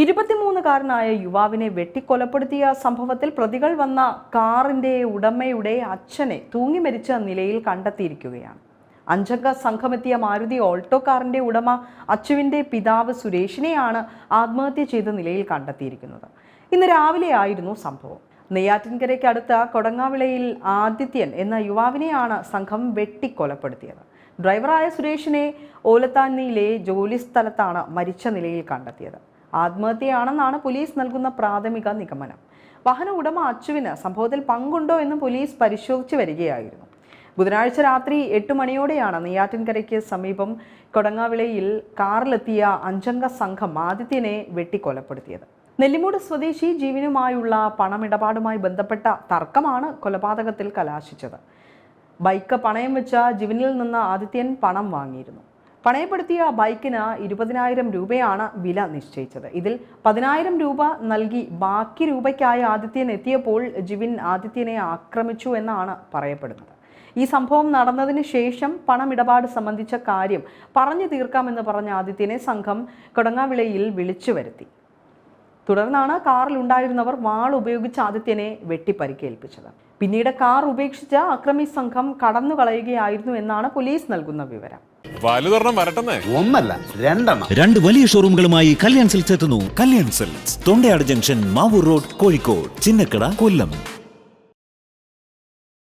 ഇരുപത്തിമൂന്നുകാരനായ യുവാവിനെ വെട്ടിക്കൊലപ്പെടുത്തിയ സംഭവത്തിൽ പ്രതികൾ വന്ന കാറിന്റെ ഉടമയുടെ അച്ഛനെ തൂങ്ങി മരിച്ച നിലയിൽ കണ്ടെത്തിയിരിക്കുകയാണ്. അഞ്ചംഗ സംഘമെത്തിയ മാരുതി ഓൾട്ടോ കാറിന്റെ ഉടമ അച്ചുവിന്റെ പിതാവ് സുരേഷിനെയാണ് ആത്മഹത്യ ചെയ്ത നിലയിൽ കണ്ടെത്തിയിരിക്കുന്നത്. ഇന്ന് രാവിലെയായിരുന്നു സംഭവം. നെയ്യാറ്റിൻകരയ്ക്ക് അടുത്ത കൊടങ്ങാവിളയിൽ ആദിത്യൻ എന്ന യുവാവിനെയാണ് സംഘം വെട്ടിക്കൊലപ്പെടുത്തിയത്. ഡ്രൈവറായ സുരേഷിനെ ഓലത്താന്നിയിലെ ജോലി സ്ഥലത്താണ് മരിച്ച നിലയിൽ കണ്ടെത്തിയത്. ആത്മഹത്യയാണെന്നാണ് പോലീസ് നൽകുന്ന പ്രാഥമിക നിഗമനം. വാഹന ഉടമ അച്ചുവിന് സംഭവത്തിൽ പങ്കുണ്ടോ എന്ന് പോലീസ് പരിശോധിച്ചു വരികയായിരുന്നു. ബുധനാഴ്ച രാത്രി എട്ട് മണിയോടെയാണ് നെയ്യാറ്റിൻകരയ്ക്ക് സമീപം കൊടങ്ങാവിളയിൽ കാറിലെത്തിയ അഞ്ചംഗ സംഘം ആദിത്യനെ വെട്ടിക്കൊലപ്പെടുത്തിയത്. നെല്ലിമൂട് സ്വദേശി ജീവനുമായുള്ള പണമിടപാടുമായി ബന്ധപ്പെട്ട തർക്കമാണ് കൊലപാതകത്തിൽ കലാശിച്ചത്. ബൈക്ക് പണയം വെച്ച ജീവനിൽ നിന്ന് ആദിത്യൻ പണം വാങ്ങിയിരുന്നു. പണയപ്പെടുത്തിയ ബൈക്കിന് ഇരുപതിനായിരം രൂപയാണ് വില നിശ്ചയിച്ചത്. ഇതിൽ പതിനായിരം രൂപ നൽകി ബാക്കി രൂപയ്ക്കായി ആദിത്യൻ എത്തിയപ്പോൾ ജിവിൻ ആദിത്യനെ ആക്രമിച്ചു എന്നാണ് പറയപ്പെടുന്നത്. ഈ സംഭവം നടന്നതിന് ശേഷം പണമിടപാട് സംബന്ധിച്ച കാര്യം പറഞ്ഞു തീർക്കാമെന്ന് പറഞ്ഞ ആദിത്യനെ സംഘം കൊടങ്ങാവിളയിൽ വിളിച്ചു വരുത്തി. തുടർന്നാണ് കാറിൽ ഉണ്ടായിരുന്നവർ വാൾ ഉപയോഗിച്ച് ആദിത്യനെ വെട്ടിപ്പരിക്കേൽപ്പിച്ചത്. പിന്നീട് കാർ ഉപേക്ഷിച്ച അക്രമി സംഘം കടന്നു കളയുകയായിരുന്നു എന്നാണ് പോലീസ് നൽകുന്ന വിവരം. ഒന്നല്ല രണ്ടെണ്ണം. രണ്ട് വലിയ ഷോറൂമുകളുമായി കല്യാൺ സിൽസ് എത്തുന്നു. Kalyan Silks Thondayad junction Mavoor road Kozhikode Chinnakada Kollam.